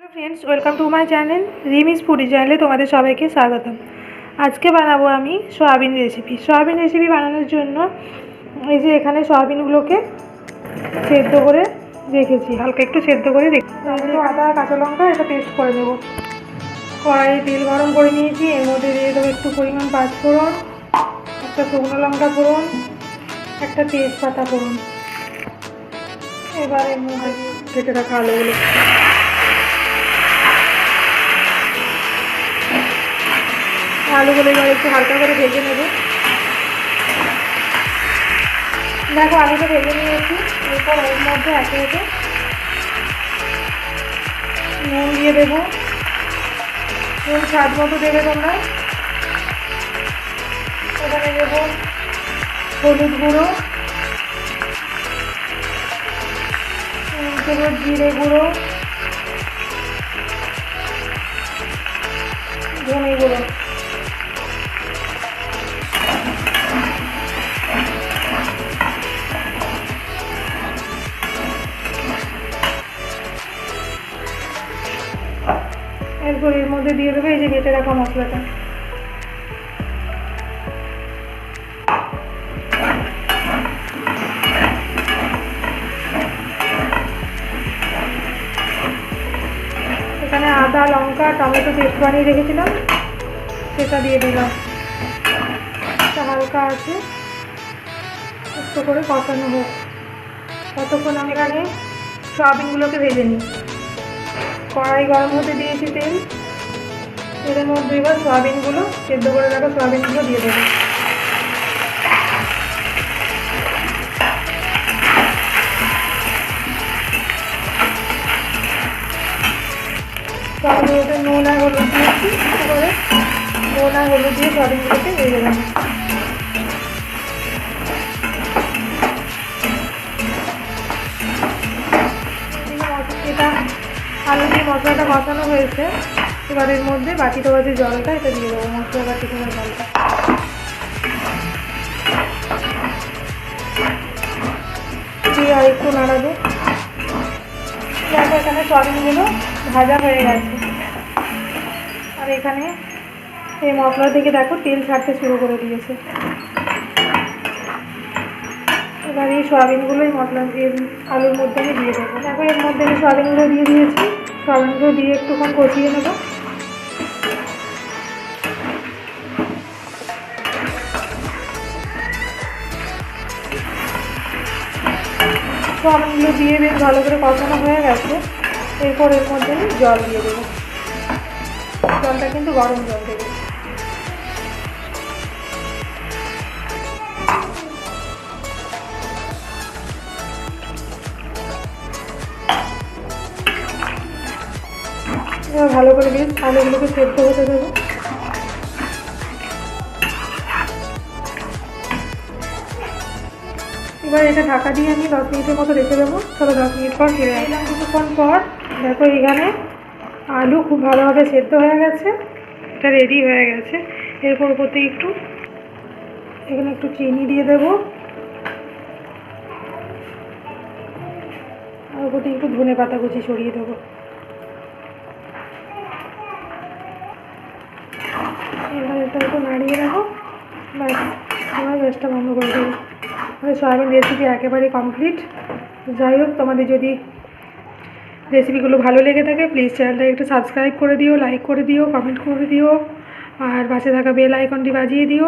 Friends welcome to my channel Rimi's foodie চ্যানেলে তোমাদের সবাইকে স্বাগতম আজকে বানাবো আমি সয়াবিন রেসিপি সয়াবিন রেসিপি বানানোর জন্য এই যে এখানে সয়াবিনগুলোকে সেদ্ধ করে রেখেছি হালকা একটু সেদ্ধ করে রেখে আদা, কাঁচা লঙ্কা এটা পেস্ট করে দেবো কড়াইয়ে তেল গরম করে নিয়েছি, এর মধ্যে দিয়ে দেবো একটু পরিমাণ পাঁচ ফোড়ন, একটা শুকনো লঙ্কা ফোড়ন, একটা তেজপাতা ফোড়ন। এবার মধ্যে কেটে রাখা আলুগুলো। আলুগুলো এবার একটু হালকা করে ভেজে নেব। দেখো, আলুটা ভেজে নিয়েছি। এরপর ওর মধ্যে একে একে নুন দিয়ে দেবো। নুন স্বাদ মতো দেবে তোমরা। এখানে দেবো হলুদ গুঁড়ো দেবো জিরে গুঁড়ো, ধনে গুঁড়ো। এরপর এর মধ্যে দিয়ে দেবে, এই যে বেটে রাখা মশলাটা। এখানে আদা, লঙ্কা, টমেটো পেস্ট বানিয়ে রেখেছিলাম, সেটা দিয়ে দিলাম। হালকা আছে, একটু করে কষানো হোক। ততক্ষণ আমি এখানে সয়াবিনগুলোকে ভেজে নিই কড়াই গরম হতে দিয়েছি তেল। তেলের মধ্যে এবার সয়াবিনগুলো, সেদ্ধ করে রাখা সয়াবিনগুলো দিয়ে দেবো। নুন আর হলুদ দিয়েছি করে। নুন হলুদ দিয়ে সয়াবিনগুলোকে দিয়ে দেবো মশলাটা কষানো হয়েছে। এবার এর মধ্যে বাটি দেওয়া যে জলটা এটা দিয়ে দেবো, মশলা বাটি দেওয়া জলটা। দিয়ে আর একটু নাড়াবো। দেখো, এখানে সয়াবিনগুলো ভাজা হয়ে গেছে। আর এখানে এই মশলা থেকে দেখো তেল ছাড়তে শুরু করে দিয়েছে। এবার এই সয়াবিনগুলো এই মশলা আলুর মধ্যে আমি দিয়ে দেবো। দেখো, এর মধ্যে আমি সয়াবিনগুলো দিয়ে দিয়েছি। সয়াবিনগুলো দিয়ে একটুক্ষণ কষিয়ে নেব। সয়াবিনগুলো দিয়ে বেশ ভালো করে কষানো হয়ে গেছে। এরপর এর মধ্যে জল দিয়ে দেবো। জলটা কিন্তু গরম জল দেবো। এবার ভালো করে বেশ আলুগুলোকে সেদ্ধ হতে দেবো এবার এটা ঢাকা দিয়ে আমি দশ মিনিটের মতো রেখে দেবো। চলো দশ মিনিট পর ফিরে এলাম কিছুক্ষণ পর, দেখো এখানে আলু খুব ভালোভাবে সেদ্ধ হয়ে গেছে। এটা রেডি হয়ে গেছে। এরপর থেকে একটু, এখানে একটু চিনি দিয়ে দেবো। আর থেকে একটু ধনে পাতা কুচি ছড়িয়ে দেবো। একটু নাড়িয়ে রাখো। ব্যাস, আমার গ্যাসটা বন্ধ করে দেবো আমাদের সয়াবিন রেসিপি একেবারে কমপ্লিট যাই হোক, তোমাদের যদি রেসিপিগুলো ভালো লেগে থাকে প্লিজ চ্যানেলটা একটু সাবস্ক্রাইব করে দিও লাইক করে দিও কমেন্ট করে দিও, আর পাশে থাকা বেল আইকনটি বাজিয়ে দিও।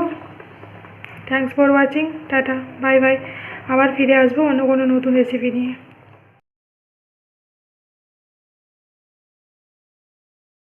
Thanks for watching tata bye bye আবার ফিরে আসব অন্য কোনো নতুন রেসিপি নিয়ে।